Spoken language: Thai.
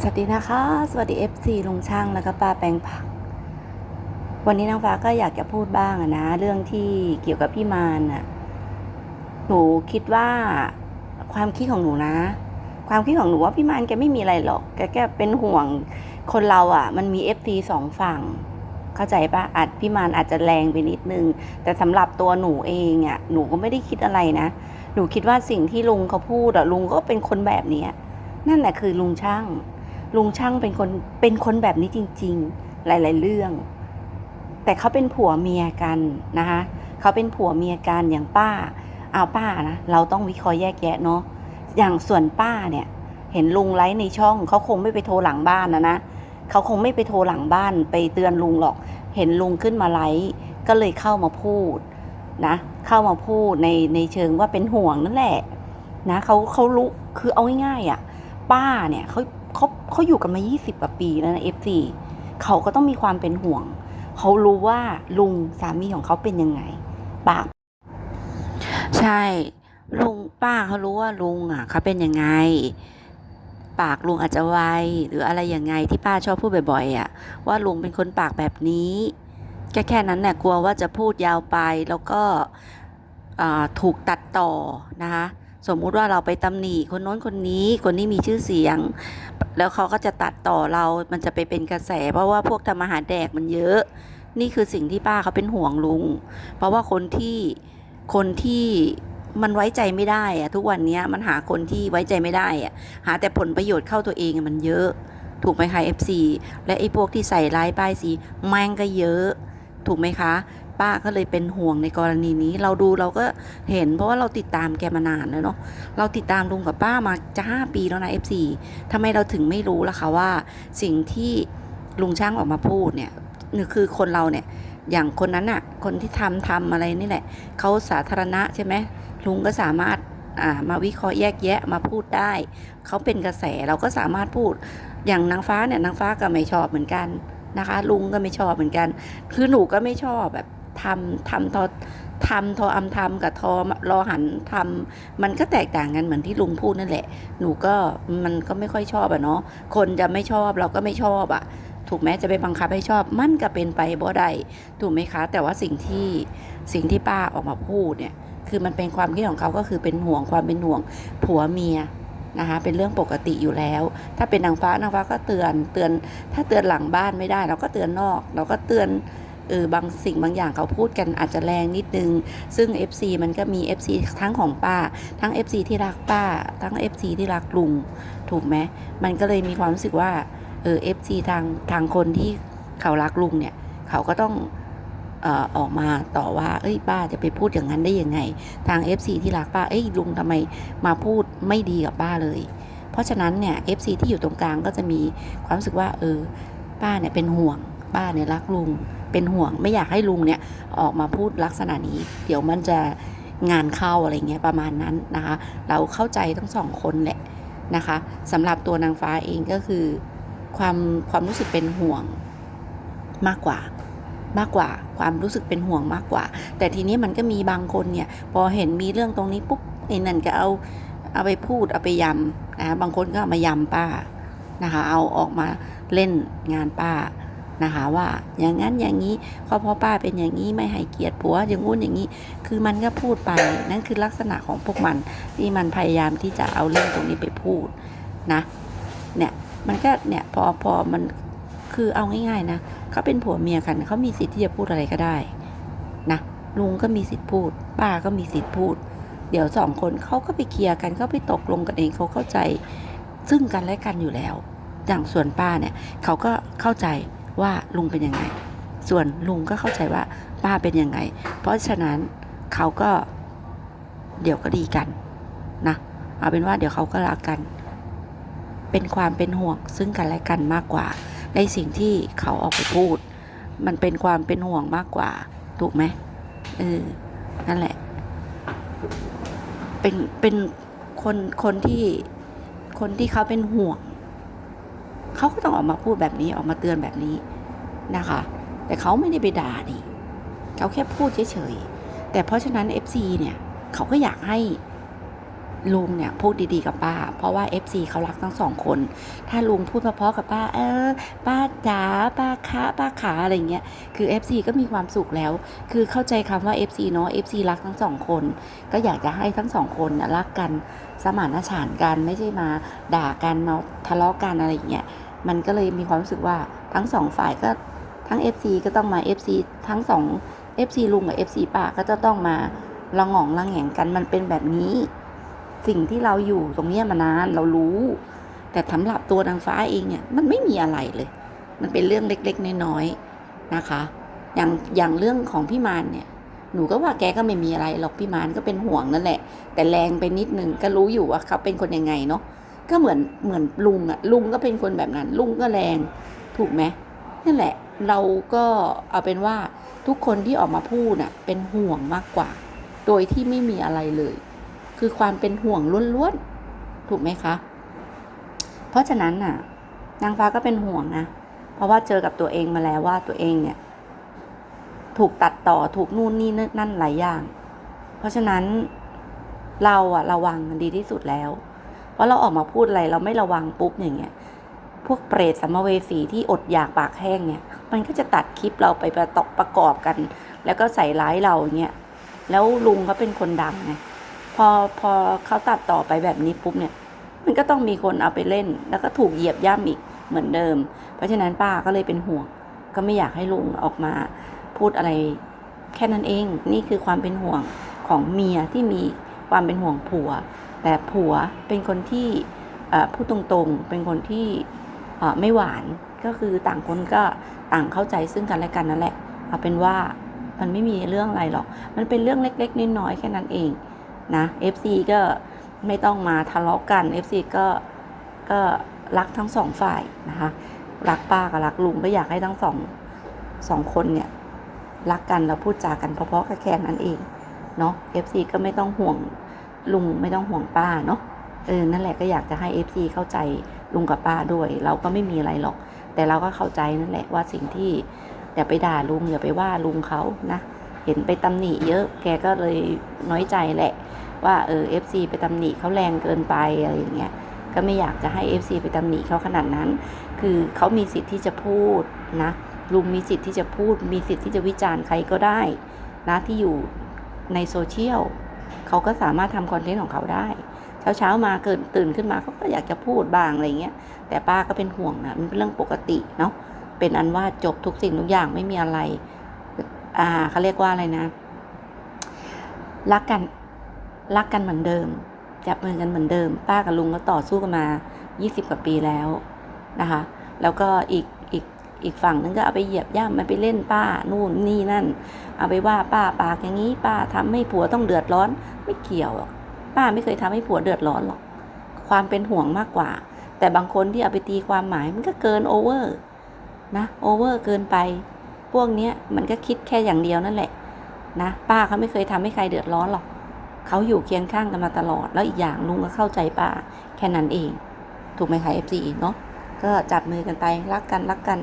สวัสดีนะคะ สวัสดี FC ลุงช่างแล้วก็ป้าแปลงผัก วันนี้นางฟ้าก็อยากจะพูดบ้างนะ เรื่องที่เกี่ยวกับพี่มานอะหนูคิดว่าความคิดของหนูนะ ความคิดของหนูว่าพี่มานแกไม่มีอะไรหรอกแกแค่เป็นห่วงคนเราอะมันมี FC สองฝั่ง เข้าใจปะอาจพี่มานอาจจะแรงไปนิดนึง แต่สำหรับตัวหนูเองอะหนูก็ไม่ได้คิดอะไรนะ หนูคิดว่าสิ่งที่ลุงเขาพูดอะลุงก็เป็นคนแบบเนี้ย นั่นแหละคือลุงช่าง ลุงช่างเป็นคนเป็นคนแบบนี้จริง ๆ หลาย ๆ เรื่อง แต่เขาเป็นผัวเมียกันนะคะเขาเป็นผัวเมียกันอย่างป้าเอาป้านะเราต้องวิเคราะห์แยกแยะเนาะอย่างส่วนป้าเนี่ย เห็นลุงไลฟ์ในช่องเขาคงไม่ไปโทรหลังบ้านนะนะเขาคงไม่ไปโทรหลังบ้านไปเตือนลุงหรอก เห็นลุงขึ้นมาไลฟ์ก็เลยเข้ามาพูดนะ เข้ามาพูดในในเชิงว่าเป็นห่วงนั่นแหละนะเขาเขารู้คือเอาง่ายๆอะ ป้าเนี่ยเขาเขาเขาอยู่กันมา 20กว่าปีแล้วนะเอฟซีเขาก็ต้องมีความเป็นห่วง เขารู้ว่าลุงสามีของเขาเป็นยังไงปากใช่ ลุงป้าเขารู้ว่าลุงอะเขาเป็นยังไง ปากลุงอาจจะไวหรืออะไรยังไงที่ป้าชอบพูดบ่อยๆอะ ว่าลุงเป็นคนปากแบบนี้แค่แค่นั้นแหละกลัวว่าจะพูดยาวไปแล้วก็ถูกตัดต่อนะคะ สมมุติว่าเราไปตำหนิคนโน้นคนนี้คนนี้มีชื่อเสียง แล้วเขาก็จะตัดต่อเรา มันจะไปเป็นกระแส เพราะว่าพวกทำอาหารแดกมันเยอะ นี่คือสิ่งที่ป้าเขาเป็นห่วงลุง เพราะว่าคนที่คนที่มันไว้ใจไม่ได้อะทุกวันนี้มันหาคนที่ไว้ใจไม่ได้อะหาแต่ผลประโยชน์เข้าตัวเองมันเยอะ ถูกไหมคะ FC และไอ้พวกที่ใส่ร้ายป้ายสีแม่งก็เยอะ ถูกไหมคะ ป้าก็เลยเป็นห่วงในกรณีนี้ เราดูเราก็เห็น เพราะว่าเราติดตามแกมานานแล้วเนาะเราติดตามลุงกับป้ามาจะห้าปีแล้วนะ FC ทำไมเราถึงไม่รู้ล่ะคะว่า สิ่งที่ลุงช่างออกมาพูดเนี่ยคือคนเราเนี่ยอย่างคนนั้นอะคนที่ทำทำอะไรนี่แหละเขาสาธารณะใช่ไหมลุงก็สามารถามาวิเคราะห์แยกแยะมาพูดได้ เขาเป็นกระแสเราก็สามารถพูด อย่างนางฟ้าเนี่ยนางฟ้าก็ไม่ชอบเหมือนกัน นะคะ ลุงก็ไม่ชอบเหมือนกัน คือหนูก็ไม่ชอบแบบทำทำทอทำทออำทำกับทอรอหันทำมันก็แตกต่างกันเหมือนที่ลุงพูดนั่นแหละ หนูก็มันก็ไม่ค่อยชอบอะเนาะคนจะไม่ชอบเราก็ไม่ชอบอะถูกไหมจะไปบังคับให้ชอบมันก็เป็นไปบ่ได้ถูกไหมคะ แต่ว่าสิ่งที่สิ่งที่ป้าออกมาพูดเนี่ย คือมันเป็นความคิดของเขาก็คือเป็นห่วงความเป็นห่วงผัวเมีย นะคะเป็นเรื่องปกติอยู่แล้ว ถ้าเป็นนางฟ้านางฟ้าก็เตือนเตือน ถ้าเตือนหลังบ้านไม่ได้ เราก็เตือนนอก เราก็เตือนเออบางสิ่งบางอย่างเขาพูดกันอาจจะแรงนิดนึง ซึ่ง FC มันก็มี FC ทั้งของป้า ทั้ง FC ที่รักป้า ทั้ง FC ที่รักลุง ถูกไหมมันก็เลยมีความรู้สึกว่าเออ FC ทางทางคนที่เขารักลุงเนี่ย เขาก็ต้อง ออกมาต่อว่าเอ้ยป้าจะไปพูดอย่างนั้นได้ยังไง ทาง FC ที่รักป้าเอ้ยลุงทำไมมาพูดไม่ดีกับป้าเลย เพราะฉะนั้นเนี่ย FC ที่อยู่ตรงกลางก็จะมีความรู้สึกว่าเออป้าเนี่ยเป็นห่วงป้าเนี่ยรักลุง เป็นห่วงไม่อยากให้ลุงเนี่ยออกมาพูดลักษณะนี้ เดี๋ยวมันจะงานเข้าอะไรเงี้ยประมาณนั้นนะคะ เราเข้าใจทั้งสองคนแหละนะคะสำหรับตัวนางฟ้าเองก็คือ ความความรู้สึกเป็นห่วงมากกว่า มากกว่า ความรู้สึกเป็นห่วงมากกว่า แต่ทีนี้มันก็มีบางคนเนี่ยพอเห็นมีเรื่องตรงนี้ปุ๊บไอ้นั่นก็เอาเอาไปพูดเอาไปยำนะบางคนก็เอามายำป้านะคะเอาออกมาเล่นงานป้านะคะว่าอย่างนั้นอย่างนี้เพราะพ่อป้าเป็นอย่างนี้ไม่ให้เกียรติผัวอย่างงู้นอย่างนี้ คือมันก็พูดไปนั่นคือลักษณะของพวกมันที่มันพยายามที่จะเอาเรื่องตรงนี้ไปพูดนะเนี่ยมันก็เนี่ยพอพอมันคือเอาง่ายๆนะ เขาเป็นผัวเมียกันเขามีสิทธิ์ที่จะพูดอะไรก็ได้นะลุงก็มีสิทธิ์พูด ป้าก็มีสิทธิ์พูด เดี๋ยวสองคนเขาก็ไปเคลียร์กันเขาไปตกลงกันเองเขาเข้าใจ ซึ่งกันและกันอยู่แล้ว อย่างส่วนป้าเนี่ยเขาก็เข้าใจว่าลุงเป็นยังไง ส่วนลุงก็เข้าใจว่าป้าเป็นยังไง เพราะฉะนั้นเขาก็เดี๋ยวก็ดีกันนะเอาเป็นว่าเดี๋ยวเขาก็รักกัน เป็นความเป็นห่วงซึ่งกันและกันมากกว่า ในสิ่งที่เขาออกไปพูด มันเป็นความเป็นห่วงมากกว่า ถูกไหมเออนั่นแหละ เป็นเป็นคนคนที่คนที่เขาเป็นห่วง เขาก็ต้องออกมาพูดแบบนี้ออกมาเตือนแบบนี้นะคะ แต่เขาไม่ได้ไปด่าดิเขาแค่พูดเฉยๆแต่เพราะฉะนั้น FC เนี่ย เขาก็อยากให้ ลุงเนี่ยพูดดีๆกับป้า เพราะว่า FC เขารักทั้งสองคน ถ้าลุงพูดเพราะกับป้า เออ ป้าจ๋าป้าคะป้าขาอะไรเงี้ยคือ FC ก็มีความสุขแล้ว คือเข้าใจคำว่า FC เนาะ FC รักทั้งสองคน ก็อยากจะให้ทั้งสองคนนะรักกันสมานฉันท์กันไม่ใช่มาด่ากันมาทะเลาะกันอะไรเงี้ยมันก็เลยมีความรู้สึกว่าทั้งสองฝ่ายก็ทั้ง FC ก็ต้องมา FC ทั้งสอง FC ลุงกับ FC ป้าก็จะต้องมาระหงองระแหงกันมันเป็นแบบนี้ สิ่งที่เราอยู่ตรงนี้มานานเรารู้ แต่สำหรับตัวนางฟ้าเองเนี่ยมันไม่มีอะไรเลย มันเป็นเรื่องเล็กๆน้อยๆนะคะ อย่างอย่างเรื่องของพี่มานเนี่ยหนูก็ว่าแกก็ไม่มีอะไรหรอกพี่มานก็เป็นห่วงนั่นแหละ แต่แรงไปนิดนึงก็รู้อยู่ว่าเขาเป็นคนยังไงเนาะก็เหมือนเหมือนลุงอะลุงก็เป็นคนแบบนั้น ลุงก็แรงถูกไหมนั่นแหละ เราก็เอาเป็นว่าทุกคนที่ออกมาพูดน่ะเป็นห่วงมากกว่า โดยที่ไม่มีอะไรเลย คือความเป็นห่วงล้วนๆ ถูกไหมคะ เพราะฉะนั้นน่ะ นางฟ้าก็เป็นห่วงนะ เพราะว่าเจอกับตัวเองมาแล้วว่าตัวเองเนี่ย ถูกตัดต่อถูกนู่นนี่นั่นหลายอย่าง เพราะฉะนั้นเราอะระวังดีที่สุดแล้ว เพราะเราออกมาพูดอะไรเราไม่ระวังปุ๊บอย่างเงี้ย พวกเปรตสัมเวสีที่อดอยากปากแห้งเนี่ย มันก็จะตัดคลิปเราไปประตอกประกอบกัน แล้วก็ใส่ร้ายเราอย่างเงี้ย แล้วลุงเขาเป็นคนดังไง พอพอเขาตัดต่อไปแบบนี้ปุ๊บเนี่ย มันก็ต้องมีคนเอาไปเล่น แล้วก็ถูกเหยียบย่ำอีกเหมือนเดิม เพราะฉะนั้นป้าก็เลยเป็นห่วง ก็ไม่อยากให้ลุงออกมาพูดอะไร แค่นั้นเอง นี่คือความเป็นห่วงของเมียที่มีความเป็นห่วงผัว แต่ผัวเป็นคนที่พูดตรงๆ เป็นคนที่ไม่หวานก็คือต่างคนก็ต่างเข้าใจซึ่งกันและกันนั่นแหละเอาเป็นว่ามันไม่มีเรื่องอะไรหรอก มันเป็นเรื่องเล็กๆน้อยๆแค่นั้นเอง นะ FC ก็ไม่ต้องมาทะเลาะกัน FC ก็ก็รักทั้งสองฝ่ายนะคะ รักป้ากับรักลุงก็อยากให้ทั้งสองสองคนเนี่ยรักกันแล้วพูดจากันเพราะๆก็แค่นั้นเองเนาะ FC ก็ไม่ต้องห่วงลุงไม่ต้องห่วงป้าเนาะเออนั่นแหละก็อยากจะให้ FC เข้าใจลุงกับป้าด้วย เราก็ไม่มีอะไรหรอก แต่เราก็เข้าใจนั่นแหละว่าสิ่งที่อย่าไปด่าลุงอย่าไปว่าลุงเขานะ เห็นไปตำหนิเยอะ แกก็เลยน้อยใจแหละ ว่าเออ FC ไปตำหนิเขาแรงเกินไปอะไรอย่างเงี้ย ก็ไม่อยากจะให้ FC ไปตำหนิเขาขนาดนั้น คือเขามีสิทธิ์ที่จะพูดนะลุงมีสิทธิ์ที่จะพูด มีสิทธิ์ที่จะวิจารณ์ใครก็ได้นะที่อยู่ในโซเชียลเขาก็สามารถทำคอนเทนต์ของเขาได้ เช้าเช้ามาเกิดตื่นขึ้นมาเขาก็อยากจะพูดบ้างอะไรเงี้ย แต่ป้าก็เป็นห่วงนะมันเป็นเรื่องปกติเนาะเป็นอันว่าจบทุกสิ่งทุกอย่างไม่มีอะไร อ่าเขาเรียกว่าอะไรนะ รักกัน รักกันเหมือนเดิม จับมือกันเหมือนเดิม ป้ากับลุงก็ต่อสู้กันมา 20 กว่าปีแล้วนะคะ แล้วก็อีกอีกอีกฝั่งนึงก็เอาไปเหยียบย่ำมันไปเล่นป้านู่นนี่นั่น เอาไปว่าป้าปากอย่างนี้ ป้าทำให้ผัวต้องเดือดร้อน ไม่เกี่ยวหรอก ป้าไม่เคยทำให้ผัวเดือดร้อนหรอก ความเป็นห่วงมากกว่า แต่บางคนที่เอาไปตีความหมายมันก็เกินโอเวอร์นะโอเวอร์เกินไป พวกเนี้ยมันก็คิดแค่อย่างเดียวนั่นแหละนะป้าเขาไม่เคยทำให้ใครเดือดร้อนหรอกเขาอยู่เคียงข้างกันมาตลอด แล้วอีกอย่างลุงก็เข้าใจป้าแค่นั้นเอง ถูกไหมคะเอฟซีเนาะก็จับมือกันไปรักกันรักกัน